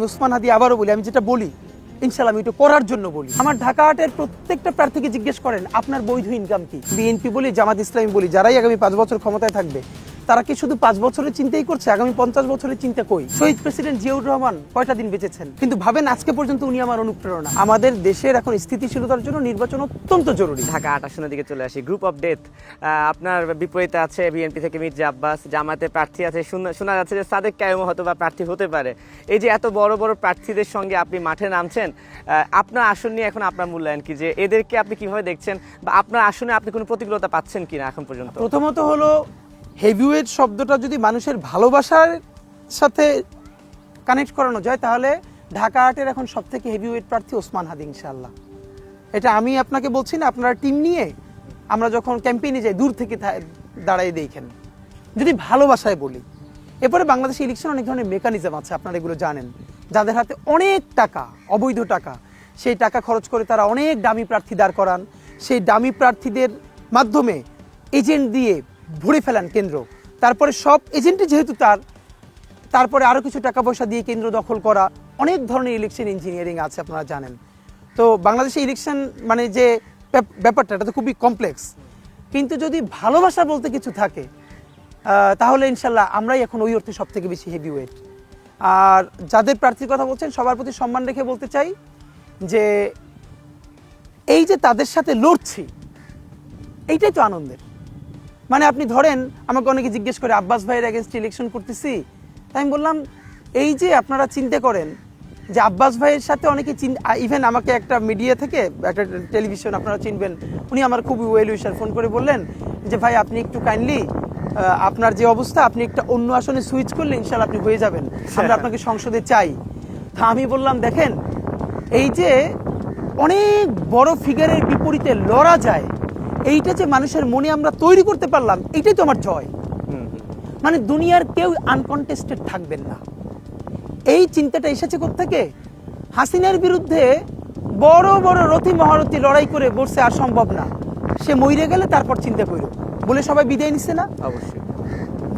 আমি উসমান হাদি আবারও বলি, আমি যেটা বলি ইনশাল্লাহ আমি এটা করার জন্য বলি। আমার ঢাকা হাটের প্রত্যেকটা প্রার্থীকে জিজ্ঞেস করেন, আপনার বৈধ ইনকাম কি? বিএনপি বলি, জামাত ইসলামী বলি, যারাই আগামী পাঁচ বছর ক্ষমতায় থাকবে তারা কি শুধু পাঁচ বছরের চিন্তাই করছে? আগামী পঞ্চাশ বছরের চিন্তা কই? শহীদ প্রেসিডেন্ট জিয়াউর রহমান কয়টা দিন বেঁচেছেন? কিন্তু ভাবেন আজকে পর্যন্ত উনি আমার অনুপ্রেরণা। আমাদের দেশের এখন স্থিতিশীলতার জন্য নির্বাচন অত্যন্ত জরুরি। ঢাকা আট আসনের দিকে চলে আসি। গ্রুপ অফ ডেথ আপনার বিপরীতে আছে বিএনপি থেকে মির্জা আব্বাস জামাতে প্রার্থী আছে। শোনা- যাচ্ছে যে সাদেক কায়ুম হয়তো বা প্রার্থী হতে পারে। এই যে এত বড় বড় প্রার্থীদের সঙ্গে আপনি মাঠে নামছেন আপনার আসন নিয়ে এখন আপনার মূল্যায়ন কি? যে এদেরকে আপনি কীভাবে দেখছেন বা আপনার আসনে আপনি কোনো প্রতিকূলতা পাচ্ছেন কিনা এখন পর্যন্ত? প্রথমত হলো হেভিওয়েট শব্দটা যদি মানুষের ভালোবাসার সাথে কানেক্ট করানো যায়, তাহলে ঢাকা আর্টের এখন সব থেকে হেভিওয়েট প্রার্থী ওসমান হাদি ইনশাল্লাহ এটা আমি আপনাকে বলছি না, আপনারা টিম নিয়ে আমরা যখন ক্যাম্পেইনে যাই, দূর থেকে দাঁড়াই দেখেন। যদি ভালোবাসায় বলি, এরপরে বাংলাদেশে ইলেকশন অনেক ধরনের মেকানিজম আছে, আপনারা এগুলো জানেন। যাদের হাতে অনেক টাকা, অবৈধ টাকা, সেই টাকা খরচ করে তারা অনেক দামি প্রার্থী দাঁড় করান। সেই দামি প্রার্থীদের মাধ্যমে এজেন্ট দিয়ে ভরে ফেলান কেন্দ্র। তারপরে সব এজেন্টই যেহেতু তার, তারপরে আরও কিছু টাকা পয়সা দিয়ে কেন্দ্র দখল করা, অনেক ধরনের ইলেকশন ইঞ্জিনিয়ারিং আছে আপনারা জানেন। তো বাংলাদেশে ইলেকশন মানে যে ব্যাপারটা, এটা তো খুবই কমপ্লেক্স কিন্তু যদি ভালোবাসা বলতে কিছু থাকে তাহলে ইনশাল্লাহ আমরাই এখন ওই অর্থে সব থেকে বেশি হেভি ওয়েট আর যাদের প্রার্থীর কথা বলছেন, সবার প্রতি সম্মান রেখে বলতে চাই যে, এই যে তাদের সাথে লড়ছি, এইটাই তো আনন্দের। মানে আপনি ধরেন, আমাকে অনেকে জিজ্ঞেস করে, আব্বাস ভাইয়ের এগেনস্ট ইলেকশন করতেছি? তাই আমি বললাম, এই যে আপনারা চিন্তা করেন যে আব্বাস ভাইয়ের সাথে অনেকে চিন ইভেন আমাকে একটা মিডিয়া থেকে, একটা টেলিভিশন আপনারা চিনবেন, উনি আমার খুবই ওয়েল উইশার ফোন করে বললেন যে, ভাই, আপনি একটু কাইন্ডলি আপনার যে অবস্থা, আপনি একটা অন্য আসনে সুইচ করলে ইনশাল্লাহ আপনি হয়ে যাবেন। আমরা আপনাকে সংসদে চাই। তা আমি বললাম, দেখেন, এই যে অনেক বড় ফিগারের বিপরীতে লড়া যায় এইটা যে মানুষের মনে আমরা তৈরি করতে পারলাম এইটাই তো আমার জয়। মানে দুনিয়ার কেউ আনকন্টেস্টেড থাকবেন না। এই চিন্তাটা এসেছে থেকে হাসিনার বিরুদ্ধে বড় বড় রথি মহারথী লড়াই করে বসে আর সম্ভব না। সে মইরে গেলে তারপর চিন্তা করো বলে সবাই বিদায় নিচ্ছে না? অবশ্যই।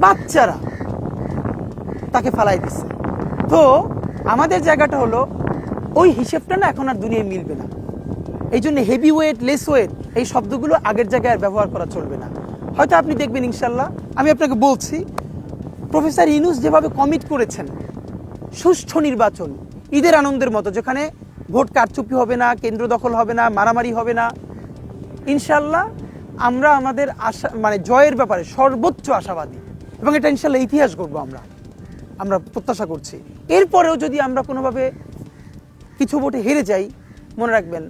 বাচ্চারা তাকে ফালাই দিচ্ছে তো আমাদের জায়গাটা হলো ওই হিসেবটা না এখন আর দুনিয়ায় মিলবে না। এই জন্য হেভি ওয়েট লেস ওয়েট এই শব্দগুলো আগের জায়গায় আর ব্যবহার করা চলবে না। হয়তো আপনি দেখবেন, ইনশাল্লাহ। আমি আপনাকে বলছি, প্রফেসর ইনুস যেভাবে কমিট করেছেন, সুষ্ঠু নির্বাচন, ঈদের আনন্দের মতো, যেখানে ভোট কারচুপি হবে না, কেন্দ্র দখল হবে না, মারামারি হবে না, ইনশাল্লাহ আমরা আমাদের আশা মানে জয়ের ব্যাপারে সর্বোচ্চ আশাবাদী। এবং এটা ইনশাল্লাহ ইতিহাস করব আমরা। আমরা প্রত্যাশা করছি। এরপরেও যদি আমরা কোনোভাবে কিছু ভোটে হেরে যাই, মনে রাখবেন,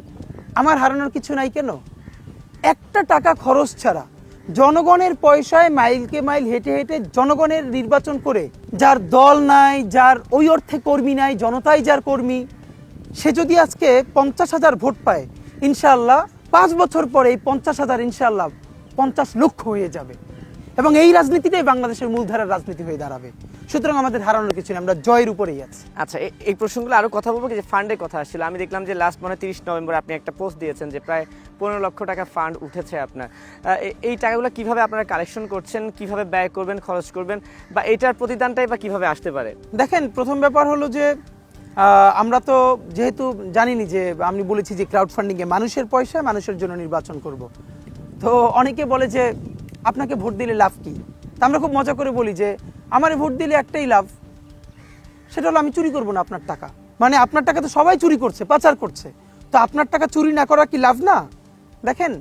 আমার হারানোর কিছু নাই কেন? একটা টাকা খরচ ছাড়া জনগণের পয়সায় মাইলকে মাইল হেঁটে হেঁটে জনগণের নির্বাচন করে, যার দল নাই, যার ওই অর্থে কর্মী নাই, জনতাই যার কর্মী, সে যদি আজকে পঞ্চাশ হাজার ভোট পায় ইনশাল্লাহ পাঁচ বছর পরে এই পঞ্চাশ হাজার ইনশাল্লাহ পঞ্চাশ লক্ষ হয়ে যাবে। এবং এই রাজনীতিটাই বাংলাদেশের মূলধারার রাজনীতি হয়ে দাঁড়াবে। সুতরাং আমাদের হারানোর কিছু নেই আমরা জয়ের উপরেই আছি। আচ্ছা এই প্রসঙ্গগুলো আরও কথা বলব যে ফান্ডের কথা আসছিল আমি দেখলাম যে লাস্ট মানে তিরিশ নভেম্বর আপনি একটা পোস্ট দিয়েছেন যে প্রায় পনেরো লক্ষ টাকা ফান্ড উঠেছে আপনার। এই টাকাগুলো কীভাবে আপনারা কালেকশন করছেন কীভাবে ব্যয় করবেন খরচ করবেন বা এটার প্রতিদানটাই বা কীভাবে আসতে পারে? দেখেন প্রথম ব্যাপার হলো যে আমরা তো যেহেতু জানিনি যে আমি বলেছি যে ক্রাউড ফান্ডিংয়ে মানুষের পয়সা মানুষের জন্য নির্বাচন করব। তো অনেকে বলে যে আপনাকে ভোট দিলে লাভ কি? তা আমরা খুব মজা করে বলি যে আমার ভোট দিলে একটাই লাভ সেটা হলো আমি চুরি করব না আপনার টাকা। মানে আপনার টাকা তো সবাই চুরি করছে পাচার করছে। তো আপনার টাকা চুরি না করা কি লাভ না? দেখেন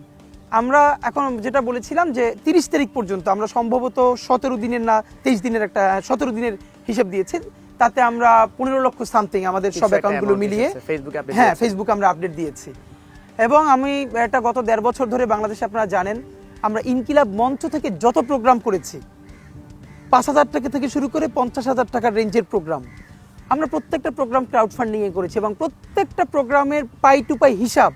আমরা এখন যেটা বলেছিলাম যে তিরিশ তারিখ পর্যন্ত আমরা সম্ভবত সতেরো দিনের না তেইশ দিনের একটা সতেরো দিনের হিসেব দিয়েছি তাতে আমরা পনেরো লক্ষ সামথিং আমাদের সব অ্যাকাউন্টগুলো মিলিয়ে হ্যাঁ। ফেসবুকে আমরা আপডেট দিয়েছি। এবং আমি এটা গত দেড় বছর ধরে বাংলাদেশে আপনারা জানেন আমরা ইনকিলাব মঞ্চ থেকে যত প্রোগ্রাম করেছি, পাঁচ হাজার টাকা থেকে শুরু করে পঞ্চাশ হাজার টাকার রেঞ্জের প্রোগ্রাম। আমরা প্রত্যেকটা প্রোগ্রাম ক্রাউড ফান্ডিংয়ে করেছি এবং প্রত্যেকটা প্রোগ্রামের পাই টু পাই হিসাব,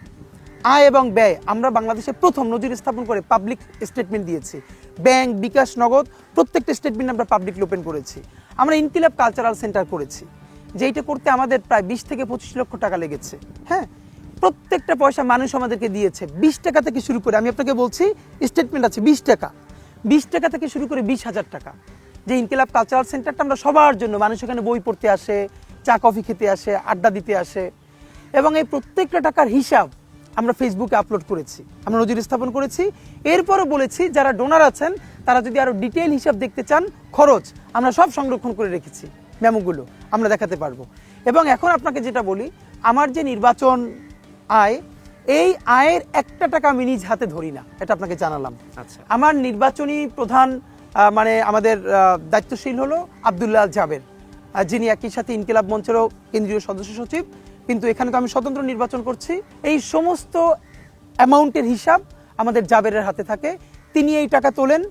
আয় এবং ব্যয় আমরা বাংলাদেশে প্রথম নজির স্থাপন করে পাবলিক স্টেটমেন্ট দিয়েছি। ব্যাংক, বিকাশ, নগদ, প্রত্যেকটা স্টেটমেন্ট আমরা পাবলিক ওপেন করেছি। আমরা ইনকিলাব কালচারাল সেন্টার করেছি, যেইটা করতে আমাদের প্রায় বিশ থেকে পঁচিশ লক্ষ টাকা লেগেছে। হ্যাঁ প্রত্যেকটা পয়সা মানুষ আমাদেরকে দিয়েছে। বিশ টাকা থেকে শুরু করে, আমি আপনাকে বলছি স্টেটমেন্ট আছে, বিশ টাকা। বিশ টাকা থেকে শুরু করে বিশ হাজার টাকা। যে ইনকিলাব কালচারাল সেন্টারটা আমরা সবার জন্য, মানুষ এখানে বই পড়তে আসে, চা, কফি খেতে আসে, আড্ডা দিতে আসে। এবং এই প্রত্যেকটা টাকার হিসাব আমরা ফেসবুকে আপলোড করেছি, আমরা নজির স্থাপন করেছি। এরপরও বলেছি, যারা ডোনার আছেন, তারা যদি আরও ডিটেইল হিসাব দেখতে চান, খরচ আমরা সব সংরক্ষণ করে রেখেছি মেমোগুলো আমরা দেখাতে পারব। এবং এখন আপনাকে যেটা বলি, আমার যে নির্বাচন আয় এই আয়ের একটা টাকা আমি নিজ হাতে ধরি না এটা আপনাকে জানালাম। আচ্ছা। আমার নির্বাচনী প্রধান মানে আমাদের দায়িত্বশীল হলো আবদুল্লাহ জাবের যিনি একই সাথে ইনকিলাব মঞ্চেরও কেন্দ্রীয় সদস্য সচিব। কিন্তু এখানে তো আমি স্বতন্ত্র নির্বাচন করছি। এই সমস্ত অ্যামাউন্টের হিসাব আমাদের জাবেরের হাতে থাকে। তিনি এই টাকা তোলেন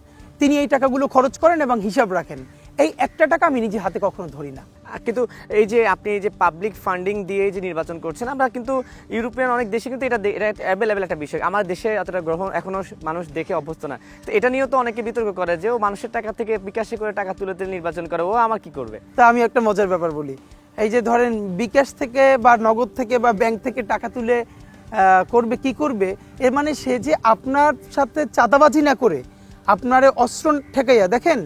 তিনি এই টাকাগুলো খরচ করেন এবং হিসাব রাখেন। এই একটা টাকা আমি নিজে হাতে কখনো ধরি না। কিন্তু এই যে আপনি এই যে পাবলিক ফান্ডিং দিয়ে যে নির্বাচন করছেন, আমরা কিন্তু ইউরোপিয়ান অনেক দেশে কিন্তু এটা এটা অ্যাভেলেবেল একটা বিষয়। আমার দেশে অতটা গ্রহণ এখনও মানুষ দেখে অভ্যস্ত না। তো এটা নিয়েও তো অনেকে বিতর্ক করে যে, ও মানুষের টাকা থেকে বিকাশে করে টাকা তুলে তুলে নির্বাচন করে, ও আমার কি করবে? তা আমি একটা মজার ব্যাপার বলি। এই যে ধরেন, বিকাশ থেকে বা নগদ থেকে বা ব্যাংক থেকে টাকা তুলে করবে, কি করবে? এর মানে সে যে আপনার সাথে চাঁদাবাজি না করে, আপনারে অস্ত্র ঠেকাইয়া, দেখেন?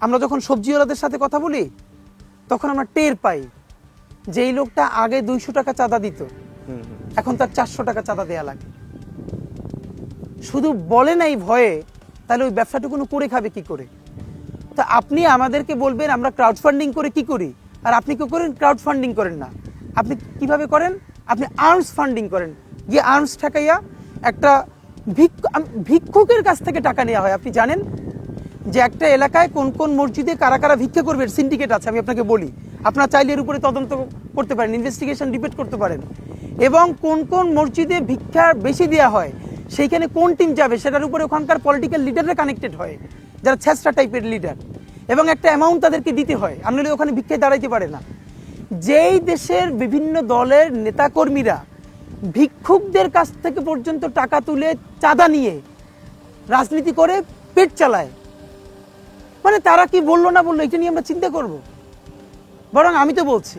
আমরা যখন সবজিওয়ালাদের সাথে কথা বলি তখন আমরা টের পাই যে এই লোকটা আগে দুইশো টাকা চাঁদা দিত। এখন তার চারশো টাকা চাঁদা দেয়া লাগে। শুধু বলে নাই ভয়ে তাহলে ওই ব্যবসাটুকুনো করে খাবে কি করে? তা আপনি আমাদেরকে বলবেন আমরা ক্রাউড ফান্ডিং করে কি করি? আর আপনি কি করেন? ক্রাউড ফান্ডিং করেন না। আপনি কীভাবে করেন? আপনি আর্মস ফান্ডিং করেন। গিয়ে আর্মস ঠেকাইয়া একটা ভিক্ষ- ভিক্ষুকের কাছ থেকে টাকা নেওয়া হয়। আপনি জানেন যে একটা এলাকায় কোন কোন মসজিদে কারা কারা ভিক্ষা করবে সিন্ডিকেট আছে, আমি আপনাকে বলি। আপনার চাইলে এর উপরে তদন্ত করতে পারেন ইনভেস্টিগেশন ডিবেট করতে পারেন। এবং কোন কোন মসজিদে ভিক্ষা বেশি দেওয়া হয়, সেইখানে কোন টিম যাবে, সেটার উপরে ওখানকার পলিটিক্যাল লিডাররা কানেক্টেড হয়, যারা ছেসরা টাইপের লিডার এবং একটা অ্যামাউন্ট তাদেরকে দিতে হয় নইলে ওখানে ভিক্ষায় দাঁড়াইতে পারে না। যেই দেশের বিভিন্ন দলের নেতাকর্মীরা ভিক্ষুকদের কাছ থেকে পর্যন্ত টাকা তুলে চাঁদা নিয়ে রাজনীতি করে পেট চালায় মানে তারা কি বলল না বলল, এটা নিয়ে আমরা চিন্তা করব। বরং আমি তো বলছি,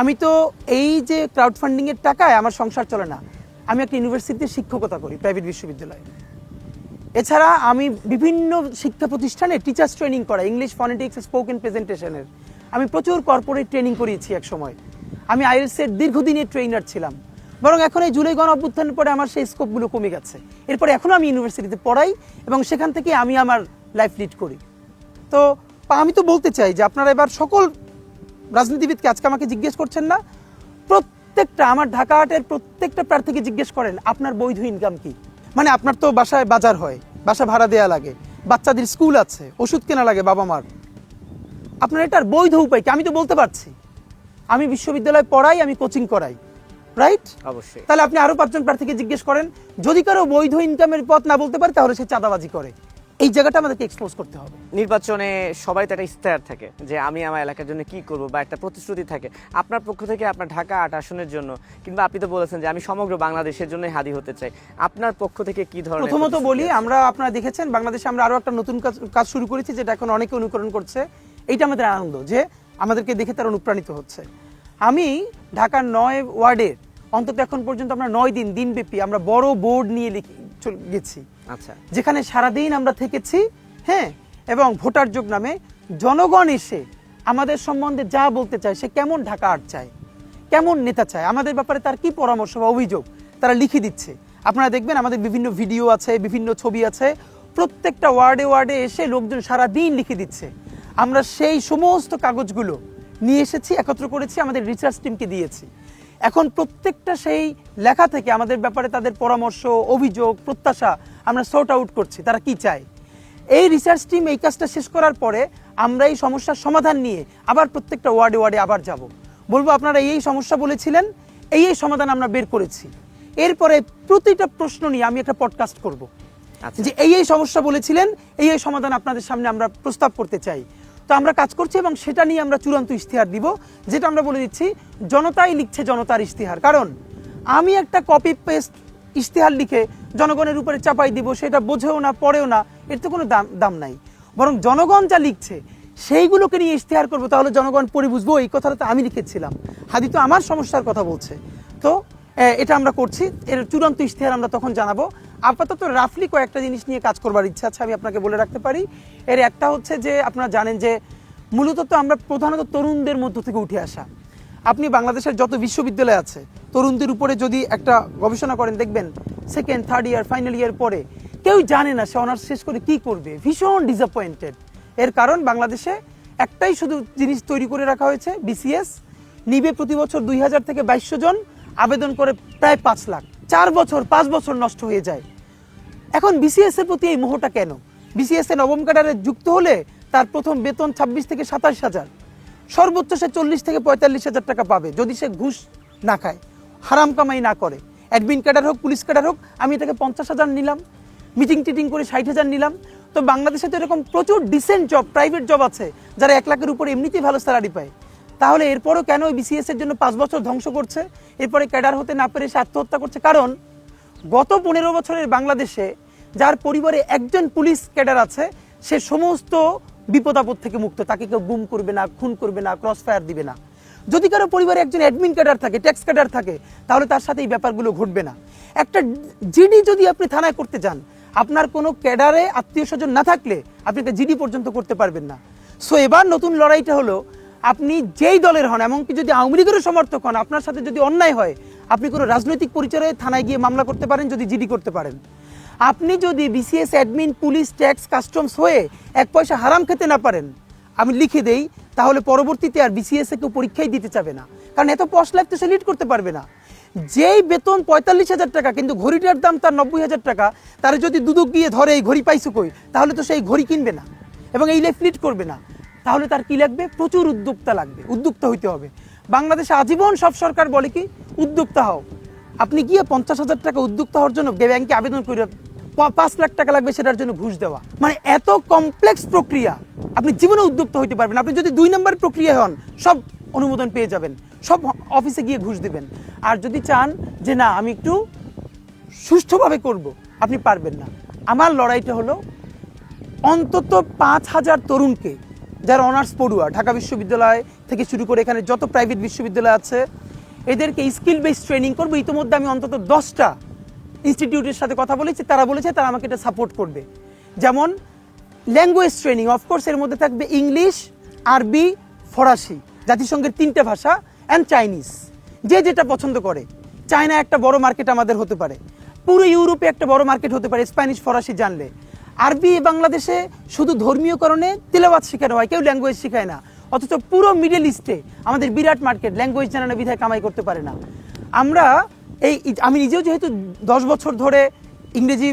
আমি তো এই যে ক্রাউড ফান্ডিংয়ের টাকায় আমার সংসার চলে না, আমি একটা ইউনিভার্সিটিতে শিক্ষকতা করি প্রাইভেট বিশ্ববিদ্যালয়ে। এছাড়া আমি বিভিন্ন শিক্ষা প্রতিষ্ঠানে টিচার্স ট্রেনিং করা ইংলিশ ফনেটিক্স স্পোকেন প্রেজেন্টেশনের আমি প্রচুর কর্পোরেট ট্রেনিং করিয়েছি এক সময়। আমি আইএলসের দীর্ঘদিনের ট্রেনার ছিলাম। বরং এখন এই জুলাই গণ অভ্যুত্থানের পরে আমার সেই স্কোপগুলো কমে গেছে। এরপরে এখনও আমি ইউনিভার্সিটিতে পড়াই এবং সেখান থেকে আমি আমার লাইফ লিড করি। তো আমি তো বলতে চাই যে আপনারা এবার সকল রাজনীতিবিদকে আজকে আমাকে জিজ্ঞেস করছেন না। প্রত্যেকটা আমার ঢাকা হাটের প্রত্যেকটা প্রার্থীকে জিজ্ঞেস করেন আপনার বৈধ ইনকাম কি? মানে আপনার তো বাসায় বাজার হয় বাসা ভাড়া দেয়া লাগে বাচ্চাদের স্কুল আছে ওষুধ কেনা লাগে বাবা মার আপনার এটার বৈধ উপায় কি? আমি তো বলতে পারছি। আমি বিশ্ববিদ্যালয়ে পড়াই আমি কোচিং করাই রাইট অবশ্যই। তাহলে আপনি আরও পাঁচজন প্রার্থীকে জিজ্ঞেস করেন যদি কারও বৈধ ইনকামের পথ না বলতে পারে তাহলে সে চাঁদাবাজি করে। এই জায়গাটা আমাদেরকে এক্সপোজ করতে হবে। নির্বাচনে সবাই তো একটা ইস্তেহার থাকে যে আমি আমার এলাকার জন্য কি করব বা একটা প্রতিশ্রুতি থাকে। আপনার পক্ষ থেকে আপনার ঢাকা আট আসনের জন্য কিংবা আপনি তো বলেছেন যে আমি সমগ্র বাংলাদেশের জন্যই হাদি হতে চাই। আপনার পক্ষ থেকে কি ধরনের প্রথমত বলি আমরা আপনারা দেখেছেন বাংলাদেশে আমরা আরও একটা নতুন কাজ কাজ শুরু করেছি যেটা এখন অনেকে অনুকরণ করছে। এইটা আমাদের আনন্দ যে আমাদেরকে দেখে তারা অনুপ্রাণিত হচ্ছে। আমি ঢাকার নয় ওয়ার্ডের অন্তত এখন পর্যন্ত আমরা নয় দিন দিনব্যাপী আমরা বড় বোর্ড নিয়ে লিখে। গেছি। আচ্ছা। যেখানে সারাদিন আমরা থেকেছি হ্যাঁ এবং ভোটার যোগ নামে জনগণ এসে আমাদের সম্বন্ধে যা বলতে চায় সে কেমন ঢাকা আট চায় কেমন নেতা চায় আমাদের ব্যাপারে তার কি পরামর্শ বা অভিযোগ তারা লিখে দিচ্ছে। আপনারা দেখবেন আমাদের বিভিন্ন ভিডিও আছে বিভিন্ন ছবি আছে প্রত্যেকটা ওয়ার্ডে ওয়ার্ডে এসে লোকজন সারা দিন লিখে দিচ্ছে। আমরা সেই সমস্ত কাগজগুলো নিয়ে এসেছি একত্র করেছি আমাদের রিসার্চ টিমকে দিয়েছি। এখন প্রত্যেকটা সেই লেখা থেকে আমাদের ব্যাপারে তাদের পরামর্শ অভিযোগ প্রত্যাশা আমরা সর্ট আউট করছি। তারা কি চায়? এই রিসার্চ টিম এই কাজটা শেষ করার পরে আমরা এই সমস্যার সমাধান নিয়ে আবার প্রত্যেকটা ওয়ার্ডে ওয়ার্ডে আবার যাব। বলব আপনারা এই সমস্যা বলেছিলেন এই এই সমাধান আমরা বের করেছি। এরপরে প্রতিটা প্রশ্ন নিয়ে আমি একটা পডকাস্ট করব। আচ্ছা। যে এই এই সমস্যা বলেছিলেন এই এই সমাধান আপনাদের সামনে আমরা প্রস্তাব করতে চাই। তো আমরা কাজ করছি এবং সেটা নিয়ে আমরা চূড়ান্ত ইশতেহার দিব যেটা আমরা বলে দিচ্ছি জনতাই লিখছে জনতার ইশতেহার। কারণ আমি একটা কপি পেস্ট ইশতেহার লিখে জনগণের উপরে চাপাই দিব, সেটা বোঝেও না, পড়েও না, এর তো কোনো দাম দাম নাই। বরং জনগণ যা লিখছে, সেইগুলোকে নিয়ে ইশতেহার করব, তাহলে জনগণ পড়ে বুঝব, এই কথাটা তো আমি লিখেছিলাম। হাদি তো আমার সমস্যার কথা বলছে। তো এটা আমরা করছি, এর চূড়ান্ত ইশতেহার আমরা তখন জানাব। আপাতত রাফলি কয়েকটা জিনিস নিয়ে কাজ করবার ইচ্ছা আছে, আমি আপনাকে বলে রাখতে পারি। এর একটা হচ্ছে যে, আপনারা জানেন যে, মূলত তো আমরা প্রধানত তরুণদের মধ্য থেকে উঠে আসা। আপনি বাংলাদেশের যত বিশ্ববিদ্যালয় আছে, তরুণদের উপরে যদি একটা গবেষণা করেন, দেখবেন second third year final year পরে কেউ জানে না সে অনার্স শেষ করে কি করবে। ভীষণ ডিসঅ্যাপয়েন্টেড এর কারণ বাংলাদেশে একটাই শুধু জিনিস তৈরি করে রাখা হয়েছে বিসিএস নিবে প্রতি বছর দুই হাজার থেকে বাইশশো জন, আবেদন করে প্রায় পাঁচ লাখ। চার বছর, পাঁচ বছর নষ্ট হয়ে যায়। এখন বিসিএস এর প্রতি এই মোহটা কেন? বিসিএস এ নবম ক্যাডারে যুক্ত হলে তার প্রথম বেতন ছাব্বিশ থেকে সাতাশ হাজার। সর্বোচ্চ সে চল্লিশ থেকে পঁয়তাল্লিশ হাজার টাকা পাবে যদি সে ঘুষ না খায়, হারাম কামাই না করে। অ্যাডমিন ক্যাডার হোক, পুলিশ ক্যাডার হোক, আমি এটাকে পঞ্চাশ হাজার নিলাম, মিটিং টিটিং করে ষাট হাজার নিলাম। তো বাংলাদেশে তো এরকম প্রচুর ডিসেন্ট জব প্রাইভেট জব আছে, যারা এক লাখের উপরে এমনিতেই ভালো স্যালারি পায়। তাহলে এরপরও কেন বিসিএস এর জন্য পাঁচ বছর ধ্বংস করছে? এরপরে ক্যাডার হতে না পেরে সে আত্মহত্যা করছে? কারণ গত পনেরো বছরের বাংলাদেশে যার পরিবারে একজন পুলিশ ক্যাডার আছে, সে সমস্ত বিপদ আপদ থেকে মুক্ত, তাকে কেউ গুম করবে না, খুন করবে না ক্রস ফায়ার দিবে না। যদি কারও পরিবারে একজন অ্যাডমিন ক্যাডার থাকে ট্যাক্স ক্যাডার থাকে, তাহলে তার সাথে এই ব্যাপারগুলো ঘটবে না। একটা জিডি যদি আপনি থানায় করতে যান, আপনার কোনো ক্যাডারে আত্মীয় স্বজন না থাকলে আপনি একটা জিডি পর্যন্ত করতে পারবেন না। সো এবার নতুন লড়াইটা হলো, আপনি যেই দলের হন, এমনকি যদি আওয়ামী লীগেরও সমর্থক হন, আপনার সাথে যদি অন্যায় হয়, আপনি কোনো রাজনৈতিক পরিচয়ে থানায় গিয়ে মামলা করতে পারেন, যদি জিডি করতে পারেন। আপনি যদি BCS admin police tax customs হয়ে এক পয়সা হারাম খেতে না পারেন, আমি লিখে দেই, তাহলে পরবর্তীতে আর বিসিএস এ কেউ পরীক্ষাই দিতে চাবে না। কারণ এত পশ লাইফ সে লিড করতে পারবে না। যেই বেতন পঁয়তাল্লিশ হাজার টাকা, কিন্তু ঘড়িটার দাম তার নব্বই হাজার টাকা, তার যদি দুদক গিয়ে ধরে এই ঘড়ি পাইছো কই, তাহলে তো সেই ঘড়ি কিনবে না এবং এই লাইফ লিড করবে না। তাহলে তার কি লাগবে? প্রচুর উদ্যোক্তা লাগবে, উদ্যোক্তা হইতে হবে। বাংলাদেশে আজীবন সব সরকার বলে কি, উদ্যোক্তা হও। আপনি গিয়ে পঞ্চাশ হাজার টাকা উদ্যোক্তা হওয়ার জন্য ব্যাংকে আবেদন করে পাঁচ লাখ টাকা লাগবে সেটার জন্য ঘুষ দেওয়া। মানে এত কমপ্লেক্স প্রক্রিয়া, আপনি জীবনে উদ্যোক্তা হইতে পারবেন আপনি যদি দুই নম্বর প্রক্রিয়া হন, সব অনুমোদন পেয়ে যাবেন, সব অফিসে গিয়ে ঘুষ দিবেন। আর যদি চান যে না, আমি একটু সুষ্ঠুভাবে করব, আপনি পারবেন না। আমার লড়াইটা হলো অন্তত পাঁচ হাজার তরুণকে, যারা অনার্স পড়ুয়া, ঢাকা বিশ্ববিদ্যালয় থেকে শুরু করে এখানে যত প্রাইভেট বিশ্ববিদ্যালয় আছে এদেরকে স্কিল বেস ট্রেনিং করব। ইতিমধ্যে আমি অন্তত দশটা ইনস্টিটিউটের সাথে কথা বলেছি। তারা বলেছে, তারা আমাকে এটা সাপোর্ট করবে। যেমন ল্যাঙ্গুয়েজ ট্রেনিং অফকোর্স এর মধ্যে থাকবে ইংলিশ আরবি ফরাসি, জাতিসংঘের তিনটে ভাষা অ্যান্ড চাইনিজ যে যেটা পছন্দ করে। চায়না একটা বড় মার্কেট আমাদের হতে পারে। পুরো ইউরোপে একটা বড় মার্কেট হতে পারে স্প্যানিশ ফরাসি জানলে। আরবি বাংলাদেশে শুধু ধর্মীয় কারণে তেলাওয়াত শেখানো হয়, কেউ ল্যাঙ্গুয়েজ শেখায় না। অথচ পুরো মিডল ইস্টে আমাদের বিরাট মার্কেট ল্যাঙ্গুয়েজ জানানো বিধায় কামাই করতে পারে না। আমরা এই আমি নিজেও যেহেতু দশ বছর ধরে ইংরেজি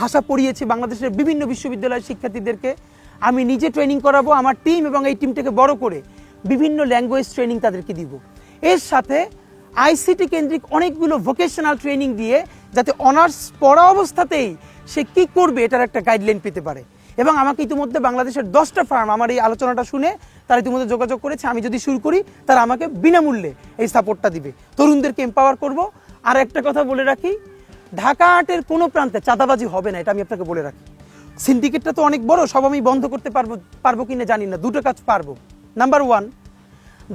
ভাষা পড়িয়েছি, বাংলাদেশের বিভিন্ন বিশ্ববিদ্যালয়ের শিক্ষার্থীদেরকে, আমি নিজে ট্রেনিং করাবো, আমার টিম এবং এই টিমটাকে বড় করে বিভিন্ন ল্যাঙ্গুয়েজ ট্রেনিং তাদেরকে দিব। এর সাথে আইসিটি কেন্দ্রিক অনেকগুলো ভোকেশনাল ট্রেনিং দিয়ে যাতে অনার্স পড়া অবস্থাতেই সে কি করবে এটার একটা গাইডলাইন পেতে পারে। এবং আমাকে ইতিমধ্যে বাংলাদেশের দশটা ফার্ম আমার এই আলোচনাটা শুনে তারা ইতিমধ্যে যোগাযোগ করেছে, আমি যদি শুরু করি, তারা আমাকে বিনামূল্যে এই সাপোর্টটা দিবে। তরুণদেরকে এম্পাওয়ার করব। আর একটা কথা বলে রাখি, ঢাকা আটের কোনো প্রান্তে চাঁদাবাজি হবে না, এটা আমি আপনাকে বলে রাখি। সিন্ডিকেটটা তো অনেক বড়, সব আমি বন্ধ করতে পারব পারব কিনা জানি না, দুটো কাজ পারব। নাম্বার ওয়ান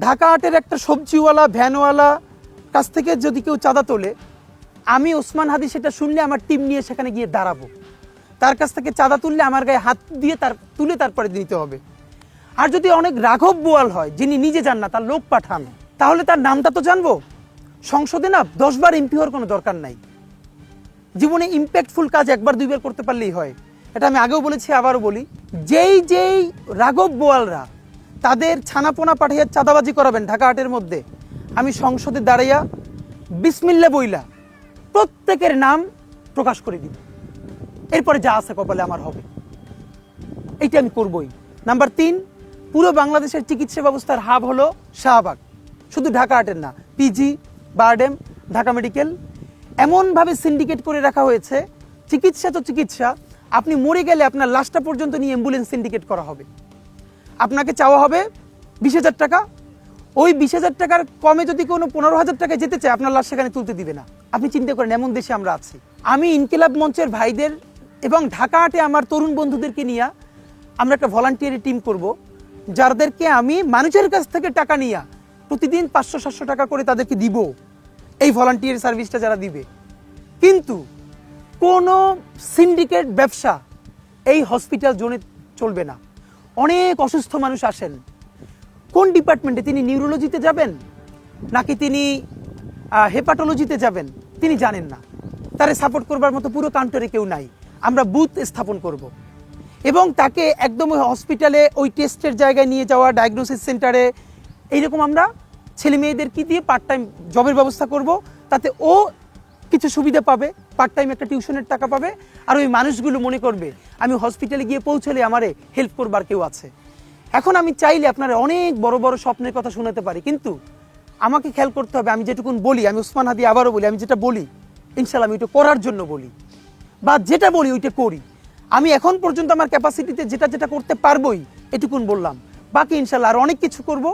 ঢাকা আটের একটা সবজিওয়ালা, ভ্যানওয়ালা কাছ থেকে যদি কেউ চাঁদা তোলে, আমি ওসমান হাদি সেটা শুনলে আমার টিম নিয়ে সেখানে গিয়ে দাঁড়াবো। তার কাছ থেকে চাঁদা তুললে আমার গায়ে হাত দিয়ে তার, তুলে তারপরে দিতে হবে। আর যদি অনেক রাঘব বোয়াল হয়, যিনি নিজে যান না, তার লোক পাঠান, তাহলে তার নামটা তো জানব। সংসদে না, দশবার এমপি হওয়ার কোনো দরকার নাই। জীবনে ইম্প্যাক্টফুল কাজ একবার দুইবার করতে পারলেই হয়। এটা আমি আগেও বলেছি, আবারও বলি। যেই যেই রাঘব বোয়ালরা তাদের ছানাপোনা পাঠিয়ে চাঁদাবাজি করাবেন ঢাকা হাটের মধ্যে, আমি সংসদে দাঁড়াইয়া বিসমিল্লা বইলা প্রত্যেকের নাম প্রকাশ করে দিব। এরপরে যা আছে কপালে আমার হবে। এইটা আমি করবই। নাম্বার তিন, পুরো বাংলাদেশের চিকিৎসা ব্যবস্থার হাব হলো শাহবাগ। শুধু ঢাকা হাটের না, পিজি, বারডেম, ঢাকা মেডিকেল, এমনভাবে সিন্ডিকেট করে রাখা হয়েছে, চিকিৎসা তো চিকিৎসা, আপনি মরে গেলে আপনার লাশটা পর্যন্ত নিয়ে অ্যাম্বুলেন্স সিন্ডিকেট করা হবে। আপনাকে চাওয়া হবে বিশ হাজার টাকা। ওই বিশ হাজার টাকার কমে যদি কোনো পনেরো হাজার টাকায় যেতে চায়, আপনার লাশ সেখানে তুলতে দিবে না। আপনি চিন্তা করেন, এমন দেশে আমরা আছি। আমি ইনকিলাব মঞ্চের ভাইদের এবং ঢাকা হাটে আমার তরুণ বন্ধুদেরকে নিয়ে আমরা একটা ভলান্টিয়ারি টিম করব, যাদেরকে আমি মানুষের কাছ থেকে টাকা নিয়ে প্রতিদিন পাঁচশো, সাতশো টাকা করে তাদেরকে দিব, এই ভলান্টিয়ার সার্ভিসটা যারা দিবে। কিন্তু কোনো সিন্ডিকেট ব্যবসা এই হসপিটাল জোনে চলবে না। অনেক অসুস্থ মানুষ আসেন। কোন ডিপার্টমেন্টে তিনি নিউরোলজিতে যাবেন, নাকি তিনি হেপাটোলজিতে যাবেন, তিনি জানেন না। তারে সাপোর্ট করবার মতো পুরো কাউন্টারে কেউ নাই। আমরা বুথ স্থাপন করব। এবং তাকে একদম ওই হসপিটালে ওই টেস্টের জায়গায় নিয়ে যাওয়া ডায়াগনোসিস সেন্টারে এইরকম আমরা ছেলে মেয়েদের কি দিয়ে পার্ট টাইম জবের ব্যবস্থা করব, তাতে ও কিছু সুবিধা পাবে পার্ট টাইম একটা টিউশনের টাকা পাবে, আর ওই মানুষগুলো মনে করবে, আমি হসপিটালে গিয়ে পৌঁছলে আমারে হেল্প করবার কেউ আছে। এখন আমি চাইলে আপনারা অনেক বড় বড় স্বপ্নের কথা শোনাতে পারি, কিন্তু আমাকে খেয়াল করতে হবে, আমি যেটুকুন বলি, আমি উসমান হাদি আবারও বলি, আমি যেটা বলি ইনশাল্লাহ আমি ওইটা করার জন্য বলি। বা যেটা বলি, ওইটা করি। আমি এখন পর্যন্ত আমার ক্যাপাসিটিতে যেটা যেটা করতে পারবোই, এটুকুন বললাম। বাকি ইনশাল্লাহ আর অনেক কিছু করব।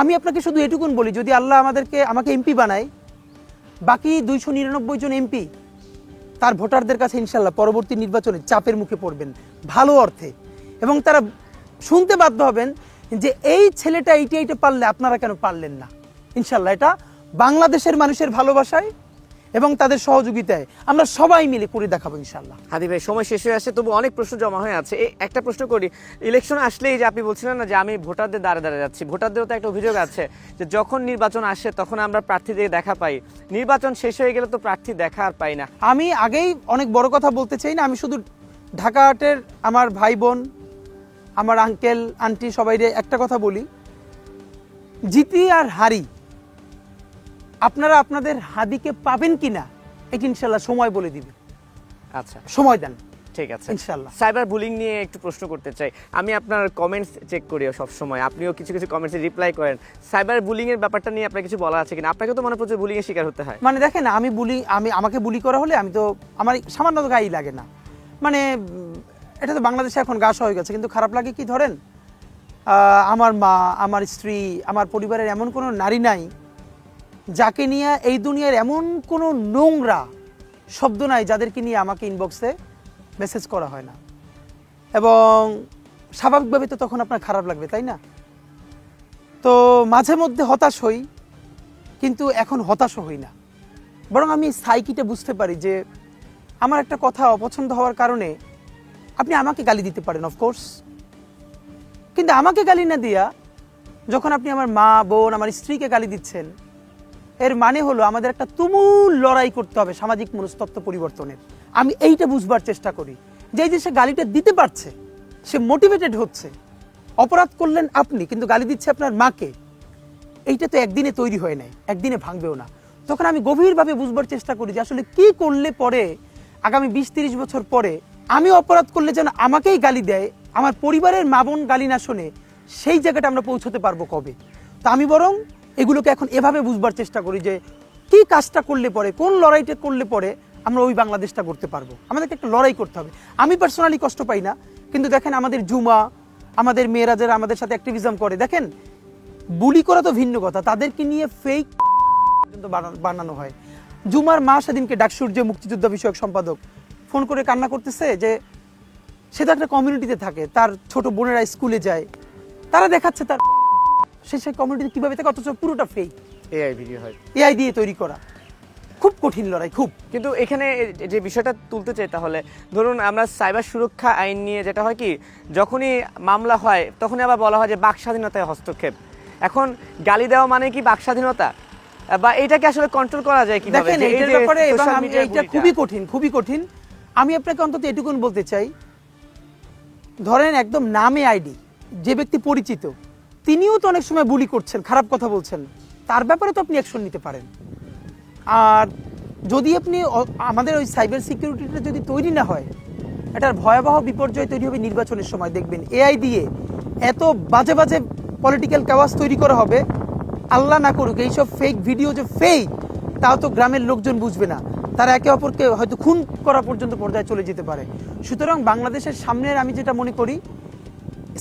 আমি আপনাকে শুধু এটুকুন বলি, যদি আল্লাহ আমাদেরকে, আমাকে এমপি বানায়, বাকি দুইশো নিরানব্বই জন এমপি তার ভোটারদের কাছে ইনশাল্লাহ পরবর্তী নির্বাচনে চাপের মুখে পড়বেন, ভালো অর্থে। এবং তারা শুনতে বাধ্য হবেন যে এই ছেলেটা এইটা এইটা পারলে আপনারা কেন পারলেন না। ইনশাল্লাহ এটা বাংলাদেশের মানুষের ভালোবাসায় এবং তাদের সহযোগিতায় আমরা সবাই মিলে করে দেখাবো ইনশাল্লাহ হাদি ভাই সময় শেষ হয়ে আসছে তবু অনেক প্রশ্ন জমা হয়ে আছে। এই একটা প্রশ্ন করি ইলেকশন আসলেই যে আপনি বলছিলেন না যে আমি ভোটারদের দ্বারা দ্বারা যাচ্ছি ভোটারদেরও তো একটা অভিযোগ আছে যে যখন নির্বাচন আসে তখন আমরা প্রার্থীদের দেখা পাই। নির্বাচন শেষ হয়ে গেলে তো প্রার্থী দেখা আর পাই না। আমি আগেই অনেক বড় কথা বলতে চাই না আমি শুধু ঢাকা হাটের আমার ভাই বোন আমার আঙ্কেল আন্টি সবাই একটা কথা বলি। জিতি আর হারি আপনারা আপনাদের হাদিকে পাবেন কিনা এটি ইনশাল্লাহ সময় বলে দিবে। আচ্ছা। সময় দেন। ঠিক আছে। ইনশাল্লাহ। সাইবার বুলিং নিয়ে একটু প্রশ্ন করতে চাই। আমি আপনার কমেন্টস চেক করি সব সময় আপনিও কিছু কিছু কমেন্টসে রিপ্লাই করেন। সাইবার বুলিং এর ব্যাপারটা নিয়ে আপনার কিছু বলা আছে কিনা? আপনাকে তো মনে প্রচুর বুলিং এর শিকার হতে হয়। মানে দেখেন আমি বুলি আমি আমাকে বুলি করা হলে আমি তো আমার সামান্য তো গায়ে লাগে না। মানে এটা তো বাংলাদেশে এখন গাছ হয়ে গেছে কিন্তু খারাপ লাগে কি ধরেন? আমার মা আমার স্ত্রী আমার পরিবারের এমন কোনো নারী নাই যাকে নিয়ে এই দুনিয়ার এমন কোনো নোংরা শব্দ নাই যাদেরকে নিয়ে আমাকে ইনবক্সে মেসেজ করা হয় না। এবং স্বাভাবিকভাবে তো তখন আপনার খারাপ লাগবে, তাই না? তো মাঝে মধ্যে হতাশ হই, কিন্তু এখন হতাশও হই না। বরং আমি সাইকিটা বুঝতে পারি যে আমার একটা কথা অপছন্দ হওয়ার কারণে আপনি আমাকে গালি দিতে পারেন অফকোর্স কিন্তু আমাকে গালি না দিয়া যখন আপনি আমার মা, বোন, আমার স্ত্রীকে গালি দিচ্ছেন এর মানে হলো আমাদের একটা তুমুল লড়াই করতে হবে সামাজিক মনস্তত্ত্ব পরিবর্তনের। আমি এইটা বুঝবার চেষ্টা করি। যে যে সে গালিটা দিতে পারছে, সে মোটিভেটেড হচ্ছে। অপরাধ করলেন আপনি, কিন্তু গালি দিচ্ছে আপনার মাকে। এইটা তো একদিনে তৈরি হয় নাই, একদিনে ভাঙবেও না। তখন আমি গভীরভাবে বুঝবার চেষ্টা করি যে আসলে কি করলে পরে, আগামী বিশ তিরিশ বছর পরে, আমি অপরাধ করলে যেন আমাকেই গালি দেয়, আমার পরিবারের মা বোন গালি না শোনে, সেই জায়গাটা আমরা পৌঁছতে পারব কবে? তো আমি বরং এগুলোকে এখন এভাবে বুঝবার চেষ্টা করি যে কি কাজটা করলে পরে, কোন লড়াইটা করলে পরে আমরা ওই বাংলাদেশটা করতে পারব। আমাদেরকে একটা লড়াই করতে হবে। আমি পার্সোনালি কষ্ট পাই না, কিন্তু দেখেন আমাদের জুমা আমাদের মেয়েরা যারা আমাদের সাথে অ্যাক্টিভিজম করে, দেখেন, বুলি করা তো ভিন্ন কথা, তাদেরকে নিয়ে ফেক পর্যন্ত বানানো হয়। জুমার মা সেদিনকে ডাকসুর যে মুক্তিযুদ্ধ বিষয়ক সম্পাদক ফোন করে কান্না করতেছে যে সে তো একটা কমিউনিটিতে থাকে, তার ছোট বোনেরা স্কুলে যায়, তারা দেখাচ্ছে তার সে সেই কমিউনিটিতে কীভাবে থাকে? অথচ পুরোটা ফেক এআই ভিডিও হয়। এআই দিয়ে তৈরি করা। খুব কঠিন লড়াই খুব। কিন্তু এখানে যে বিষয়টা তুলতে চাই তাহলে ধরুন আমরা সাইবার সুরক্ষা আইন নিয়ে যেটা হয় কি যখনই মামলা হয় তখনই আবার বলা হয় যে বাক স্বাধীনতায় হস্তক্ষেপ। এখন গালি দেওয়া মানে কি বাক স্বাধীনতা? বা এটাকে আসলে কন্ট্রোল করা যায় কীভাবে? দেখেন যে ব্যাপারে বুলিটা। খুবই কঠিন খুবই কঠিন। আমি আপনাকে অন্তত এটুকুন বলতে চাই ধরেন একদম নামে আইডি যে ব্যক্তি পরিচিত তিনিও তো অনেক সময় বুলি করছেন, খারাপ কথা বলছেন। তার ব্যাপারে তো আপনি অ্যাকশন নিতে পারেন। আর যদি আপনি আমাদের ওই সাইবার সিকিউরিটিটা যদি তৈরি না হয়, এটার ভয়াবহ বিপর্যয় তৈরি হবে নির্বাচনের সময়। দেখবেন এআই দিয়ে এত বাজে বাজে পলিটিক্যাল কাওয়াজ তৈরি করা হবে। আল্লাহ না করুক, এইসব ফেক ভিডিও যে ফেক তাও তো গ্রামের লোকজন বুঝবে না। তারা একে অপরকে হয়তো খুন করা পর্যন্ত পর্যায়ে চলে যেতে পারে। সুতরাং বাংলাদেশের সামনের আমি যেটা মনে করি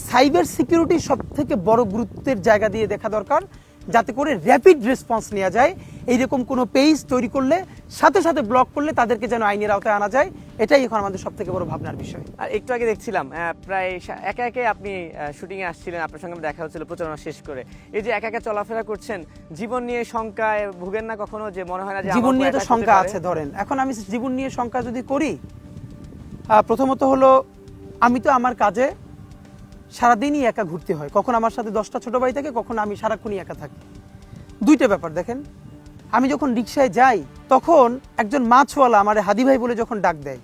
সাইবার সিকিউরিটি সব থেকে বড় গুরুত্বের জায়গা দিয়ে দেখা দরকার যাতে করে র্যাপিড রেসপন্স নেওয়া যায়। এইরকম কোনো পেজ তৈরি করলে সাথে সাথে ব্লক করলে তাদেরকে যেন আইনের আওতায় আনা যায় এটাই এখন আমাদের সব থেকে বড় ভাবনার বিষয়। আর একটু আগে দেখছিলাম প্রায় একা একে আপনি শুটিং এ আসছিলেন আপনার সঙ্গে দেখা হচ্ছিল প্রচারণা শেষ করে। এই যে একা একা চলাফেরা করছেন জীবন নিয়ে শঙ্কায় ভুগেন না কখনো যে মনে হয় না যে জীবন নিয়ে তো শঙ্কা আছে ধরেন। এখন আমি জীবন নিয়ে শঙ্কা যদি করি প্রথমত হলো আমি তো আমার কাজে সারাদিনই একা ঘুরতে হয়। কখন আমার সাথে দশটা ছোট ভাই থাকে, কখন আমি সারাক্ষণই একা থাকি। দুইটা ব্যাপার দেখেন। আমি যখন রিক্সায় যাই, তখন একজন মাছওয়ালা আমার হাদি ভাই বলে যখন ডাক দেয়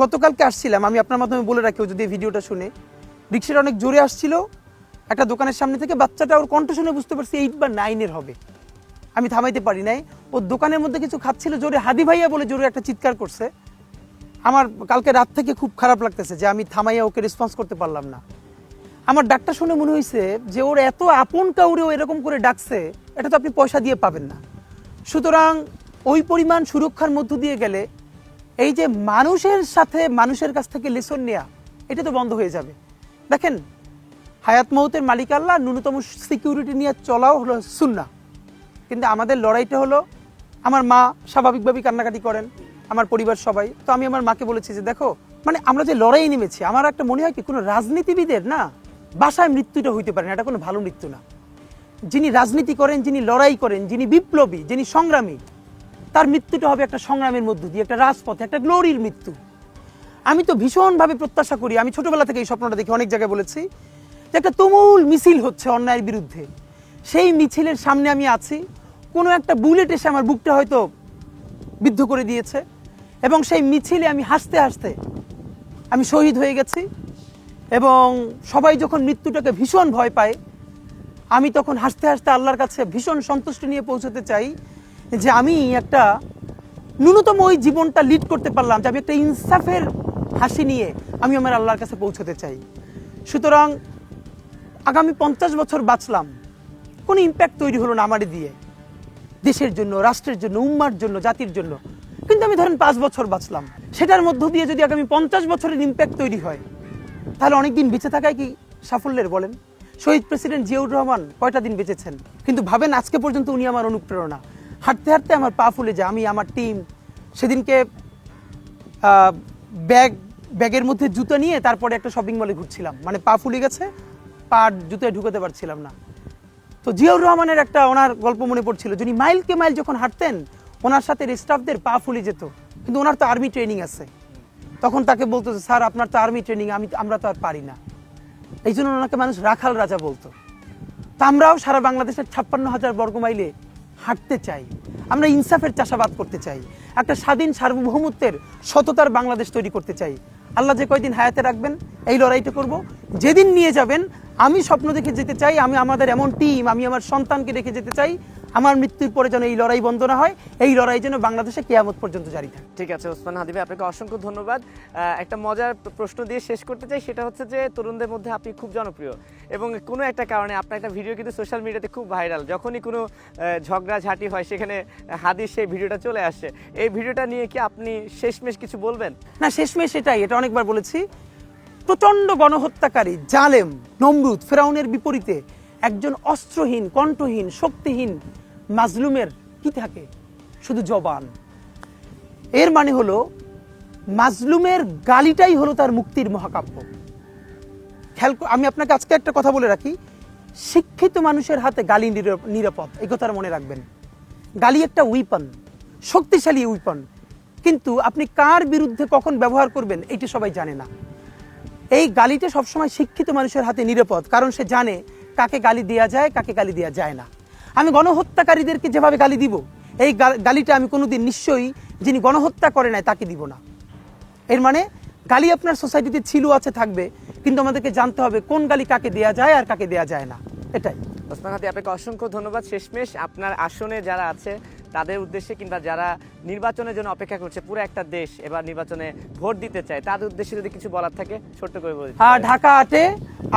গতকালকে আসছিলাম, আমি আপনার মাধ্যমে বলে রাখি যদি ভিডিওটা শুনে। রিক্সাটা অনেক জোরে আসছিল, একটা দোকানের সামনে থেকে বাচ্চাটা ওর কণ্ঠ শুনে বুঝতে পারছি এইট বা নাইনের হবে। আমি থামাইতে পারি নাই। ও দোকানের মধ্যে কিছু খাচ্ছিল, জোরে হাদি ভাইয়া বলে জোরে একটা চিৎকার করছে। আমার কালকে রাত থেকে খুব খারাপ লাগতেছে যে আমি থামাইয়া ওকে রেসপন্স করতে পারলাম না। আমার ডাকটা শুনে মনে হয়েছে যে ওর এত আপন কাউরেও এরকম করে ডাকছে, এটা তো আপনি পয়সা দিয়ে পাবেন না। সুতরাং ওই পরিমাণ সুরক্ষার মধ্য দিয়ে গেলে এই যে মানুষের সাথে মানুষের কাছ থেকে লেসন নেওয়া এটা তো বন্ধ হয়ে যাবে। দেখেন, হায়াত মৌতের মালিক আল্লাহ ন্যূনতম সিকিউরিটি নিয়ে চলাও হলো সুন্না কিন্তু আমাদের লড়াইটা হলো, আমার মা স্বাভাবিকভাবেই কান্নাকাটি করেন। আমার পরিবার সবাই, তো আমি আমার মাকে বলেছি যে, দেখো মানে আমরা যে লড়াই নেমেছি, আমার একটা মনে হয় কি, কোনো রাজনীতিবিদের না বাসায় মৃত্যুটা হইতে পারে না, এটা কোনো ভালো মৃত্যু না। যিনি রাজনীতি করেন, যিনি লড়াই করেন, যিনি বিপ্লবী, যিনি সংগ্রামী, তার মৃত্যুটা হবে একটা সংগ্রামের মধ্য দিয়ে, একটা রাজপথে, একটা গ্লোরির মৃত্যু। আমি তো ভীষণভাবে প্রত্যাশা করি, আমি ছোটবেলা থেকে এই স্বপ্নটা দেখি অনেক জায়গায় বলেছি, যে একটা তুমুল মিছিল হচ্ছে অন্যায়ের বিরুদ্ধে। সেই মিছিলের সামনে আমি আছি, কোনো একটা বুলেট এসে আমার বুকটা হয়তো বিদ্ধ করে দিয়েছে। এবং সেই মিছিলে আমি হাসতে হাসতে আমি শহীদ হয়ে গেছি এবং সবাই যখন মৃত্যুটাকে ভীষণ ভয় পায়, আমি তখন হাসতে হাসতে আল্লাহর কাছে ভীষণ সন্তুষ্টি নিয়ে পৌঁছতে চাই যে আমি একটা ন্যূনতম ওই জীবনটা লিড করতে পারলাম, যে আমি একটা ইনসাফের হাসি নিয়ে আমি আমার আল্লাহর কাছে পৌঁছতে চাই। সুতরাং আগামী পঞ্চাশ বছর বাঁচলাম, কোনো ইম্প্যাক্ট তৈরি হলো না আমারই দিয়ে। দেশের জন্য, রাষ্ট্রের জন্য, উম্মার জন্য, জাতির জন্য। কিন্তু আমি ধরেন পাঁচ বছর বাঁচলাম। সেটার মধ্য দিয়ে যদি আগামী পঞ্চাশ বছরের ইম্প্যাক্ট তৈরি হয়, তাহলে অনেকদিন বেঁচে থাকায় কি সাফল্যের বলেন? শহীদ প্রেসিডেন্ট জিয়াউর রহমান কয়টা দিন বেঁচেছেন? কিন্তু ভাবেন আজকে পর্যন্ত উনি আমার অনুপ্রেরণা। হাঁটতে হাঁটতে আমার পা ফুলে যায়, আমি, আমার টিম সেদিনকে ব্যাগ ব্যাগের মধ্যে জুতো নিয়ে তারপরে একটা শপিং মলে ঘুরছিলাম। মানে পা ফুলে গেছে, পা জুতোয় ঢুকাতে পারছিলাম না। তো জিয়াউর রহমানের একটা ওনার গল্প মনে পড়ছিল, যিনি মাইলকে মাইল যখন হাঁটতেন ওনার সাথে স্টাফদের পা ফুলে যেত। কিন্তু ওনার তো আর্মি ট্রেনিং আছে। তখন তাকে বলতো যে, স্যার আপনার তো আর্মি ট্রেনিং আমি আমরা তো আর পারি না। এই জন্য ওনাকে মানুষ রাখাল রাজা বলতো। তা আমরাও সারা বাংলাদেশের ছাপ্পান্ন হাজার বর্গ মাইলে হাঁটতে চাই। আমরা ইনসাফের চাষাবাদ করতে চাই। একটা স্বাধীন সার্বভৌমত্বের সততার বাংলাদেশ তৈরি করতে চাই। আল্লাহ যে কয়দিন হায়াতে রাখবেন এই লড়াইটা করব। যেদিন নিয়ে যাবেন আমি স্বপ্ন দেখে যেতে চাই আমি আমাদের এমন টিম আমি আমার সন্তানকে রেখে যেতে চাই আমার মৃত্যুর পরে যেন এই লড়াই বন্ধ না হয় এই লড়াই যেন বাংলাদেশে কেয়ামত পর্যন্ত জারি থাকে। ঠিক আছে ওসমান হাদিবে আপনাকে অসংখ্য ধন্যবাদ। একটা মজার প্রশ্ন দিয়ে শেষ করতে চাই সেটা হচ্ছে যে তরুণদের মধ্যে আপনি খুব জনপ্রিয় এবং কোনো একটা কারণে আপনার একটা ভিডিও কিন্তু সোশ্যাল মিডিয়াতে খুব ভাইরাল। যখনই কোনো ঝগড়া ঝাঁটি হয় সেখানে হাদির সেই ভিডিওটা চলে আসে। এই ভিডিওটা নিয়ে কি আপনি শেষমেশ কিছু বলবেন? না শেষমেশ এটাই এটা অনেকবার বলেছি। প্রচণ্ড গণহত্যাকারী জালেম নমরুদ ফেরাউনের বিপরীতে একজন অস্ত্রহীন, কণ্ঠহীন, শক্তিহীন মাজলুমের কি থাকে? শুধু জবান। এর মানে হলো, মাজলুমের গালিটাই হলো তার মুক্তির মহাকাব্য। খেয়াল আমি আপনাকে আজকে একটা কথা বলে রাখি। শিক্ষিত মানুষের হাতে গালি নিরা- নিরাপদ, এই কথাটা মনে রাখবেন। গালি একটা উইপন শক্তিশালী উইপন কিন্তু আপনি কার বিরুদ্ধে কখন ব্যবহার করবেন, এইটা সবাই জানে না। এই গালিটা সবসময় শিক্ষিত মানুষের হাতে নিরাপদ, কারণ সে জানে কাকে গালি দেওয়া যায়, কাকে গালি দেওয়া যায় না। আমি গণহত্যাকারীদেরকে যেভাবে গালি দিব, এই গালিটা আমি কোনোদিন নিশ্চয়ই যিনি গণহত্যা করে নাই তাকে দিব না। এর মানে গালি আপনার সোসাইটিতে ছিল, আছে, থাকবে, কিন্তু আমাদেরকে জানতে হবে কোন গালি কাকে দেওয়া যায় আর কাকে দেওয়া যায় না। এটাই। ওসমান হাতি আপনাকে অসংখ্য ধন্যবাদ। শেষমেশ আপনার আসনে যারা আছে তাদের উদ্দেশ্যে কিংবা যারা নির্বাচনের জন্য অপেক্ষা করছে, পুরো একটা দেশ এবার নির্বাচনে ভোট দিতে চায়, তাদের উদ্দেশ্যে যদি কিছু বলার থাকে, ছোট্ট করে বলি। ঢাকা আটে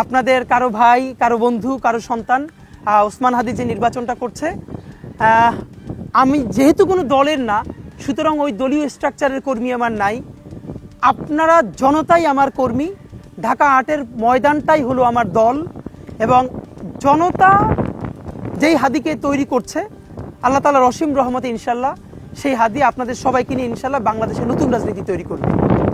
আপনাদের কারও ভাই, কারও বন্ধু, কারও সন্তান ওসমান হাদি যে নির্বাচনটা করছে আমি যেহেতু কোনো দলের না, সুতরাং ওই দলীয় স্ট্রাকচারের কর্মী আমার নাই। আপনারা জনতাই আমার কর্মী। ঢাকা আটের ময়দানটাই হলো আমার দল এবং জনতা যেই হাদিকে তৈরি করছে আল্লাহ তালা রসিম রহমতে ইনশাল্লাহ সেই হাদি আপনাদের সবাইকে নিয়ে ইনশাল্লাহ বাংলাদেশে নতুন রাজনীতি তৈরি করবে।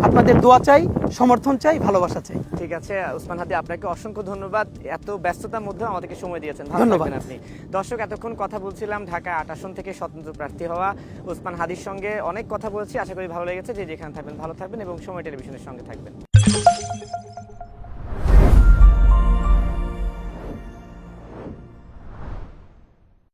আপনাদের দোয়া চাই সমর্থন চাই ভালোবাসা চাই। ঠিক আছে ওসমান হাদি আপনাকে অসংখ্য ধন্যবাদ। এত ব্যস্ততার মধ্যে আমাদেরকে সময় দিয়েছেন। ধন্যবাদ। আপনি। দর্শক এতক্ষণ কথা বলছিলাম ঢাকা আট আসন থেকে স্বতন্ত্র প্রার্থী হওয়া উসমান হাদির সঙ্গে। অনেক কথা বলেছি আশা করি ভালো লেগেছে। যে যেখানে থাকবেন ভালো থাকবেন এবং সময় টেলিভিশনের সঙ্গে থাকবেন।